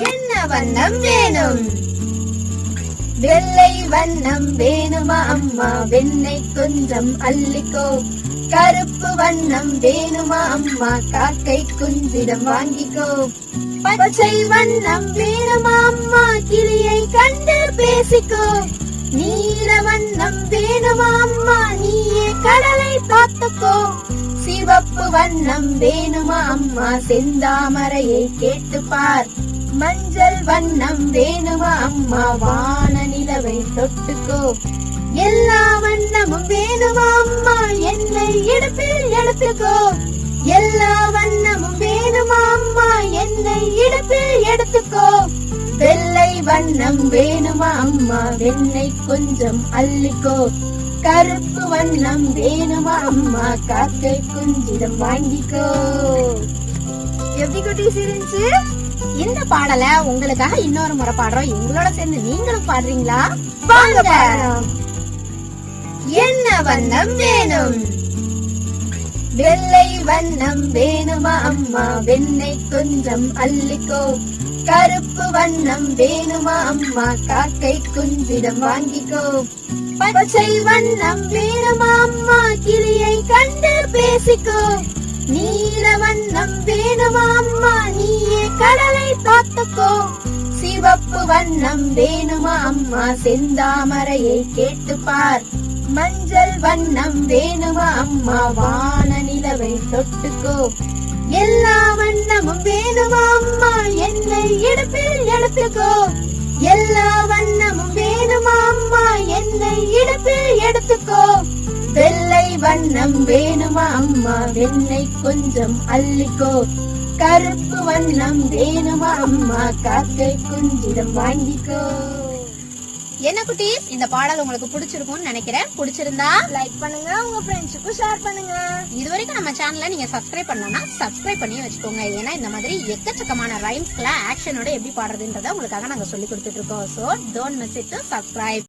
என்ன வண்ணம் வேணும்? வெள்ளை வண்ணம் வேணுமா அம்மா? வெண்ணை கொஞ்சம் அள்ளிக்கோ. கருப்பு வண்ணம் வேணுமா அம்மா? காக்கை குஞ்சிடம் வாங்கிக்கோ. பச்சை வண்ணம் வேணுமா அம்மா? கிளியை கண்டு பேசிக்கோ. நீல வண்ணம் வேணுமா அம்மா? நீயே கடலை பார்த்துக்கோ. வண்ணம் வேணுமா அம்மா? செந்தாமரையை கேட்டு பார் மஞ்சள் வண்ணம் வேணுமா அம்மா? வான நிலவை தொட்டுக்கோ. எல்லா வண்ணமும் வேணுமா அம்மா? என்னை இடுப்பில் எடுத்துக்கோ. எல்லா வண்ணமும் வேணுமா அம்மா? என்னை இடுப்பில் எடுத்துக்கோ. வெள்ளை வண்ணம் வேணுமா அம்மா? வெண்ணெய் கொஞ்சம் அள்ளிக்கோ. கருப்பு வண்ணம் வேணுமா அம்மா? காக்கை குஞ்சிடம் வாங்கிக்கோ. எப்படி குட்டீஸ் இருந்துச்சு இந்த பாடல உங்களுக்காக இன்னொரு முறை பாடுறோம். எங்களோட சேர்ந்து நீங்களும் பாடுறீங்களா? வாங்க என்ன வண்ணம் வேணும்? வெள்ளை வண்ணம் வேணுமா அம்மா? வெண்ணெய் கொஞ்சம் அள்ளிக்கோ. கருப்பு வண்ணம் வேணுமா அம்மா? காக்கை குஞ்சிடம் வாங்கிக்கோ. பச்சை வண்ணம் வேணுமா அம்மா? கிளியை கண்டு பேசிக்கோ. நீல வண்ணம் வேணுமா அம்மா? நீயே கடலை பார்த்துக்கோ. சிவப்பு வண்ணம் வேணுமா அம்மா? செந்தாமரையை கேட்டு பார் மஞ்சள் வண்ணம் வேணுமா அம்மா? வான நிலவை தொட்டுக்கோ. எல்லா வண்ணமும் வேணும் எடுத்துக்கோ. எல்லா வண்ணமும் வேணுமா அம்மா? என்னை இடுப்பில் எடுத்துக்கோ. வெள்ளை வண்ணம் வேணுமா அம்மா? வெண்ணை கொஞ்சம் அள்ளிக்கோ. கருப்பு வண்ணம் வேணுமா அம்மா? காக்கை குஞ்சிடம் வாங்கிக்கோ. என்ன குட்டீஸ்? இந்த பாடல் உங்களுக்கு பிடிச்சிருக்கும்னு நினைக்கிறேன். பிடிச்சிருந்தா லைக் பண்ணுங்க உங்க ஃப்ரெண்ட்ஸுக்கும் ஷேர் பண்ணுங்க. இது வரைக்கும் நம்ம சேனலை நீங்க சப்ஸ்கிரைப் பண்ணலன்னா சப்ஸ்கிரைப் பண்ணி வச்சுக்கோங்க. ஏன்னா இந்த மாதிரி எக்கச்சக்கமான ரைம்ஸ்ல ஆக்ஷனோட எப்படி பாடுறதுன்றத உங்களுக்காக நாங்க சொல்லி கொடுத்துட்டு இருக்கோம். So don't miss it to subscribe